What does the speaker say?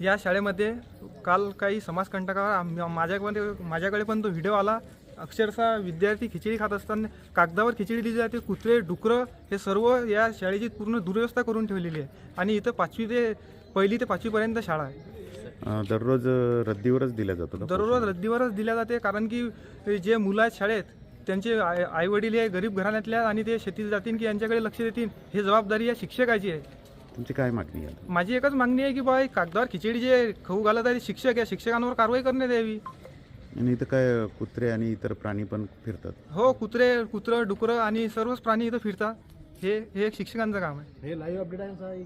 या शाळेमध्ये काल काही समाजकंटकावर आम- माझ्याकडे माझ्याकडे पण तो व्हिडिओ आला. अक्षरशः विद्यार्थी खिचडी खात असताना कागदावर खिचडी दिली जाते कुत्रे डुकरं हे सर्व या शाळेची पूर्ण दुर्व्यवस्था करून ठेवलेली आहे. आणि इथं पाचवी ते पहिली ते पाचवीपर्यंत शाळा आहे. दररोज रद्दीवरच दिला जातो दररोज रद्दीवरच दिल्या जाते कारण की जे मुलं आहेत शाळेत त्यांचे आई वडील हे गरीब घराण्यातल्या आणि ते शेतीत जातील की यांच्याकडे लक्ष देतील हे जबाबदारी या शिक्षकाची आहे. तुमची काय मागणी आहे? माझी एकच मागणी आहे की बा हे कागदावर खिचडी जे खाऊ घालत आहे ते शिक्षक या शिक्षकांवर कारवाई करण्यात यावी आणि इथं काय कुत्रे आणि इतर प्राणी पण फिरतात? हो कुत्रे कुत्रं डुकरं आणि सर्वच प्राणी इथं फिरतात. हे हे एक शिक्षकांचं काम आहे. हे लाईव्ह अपडेट आहे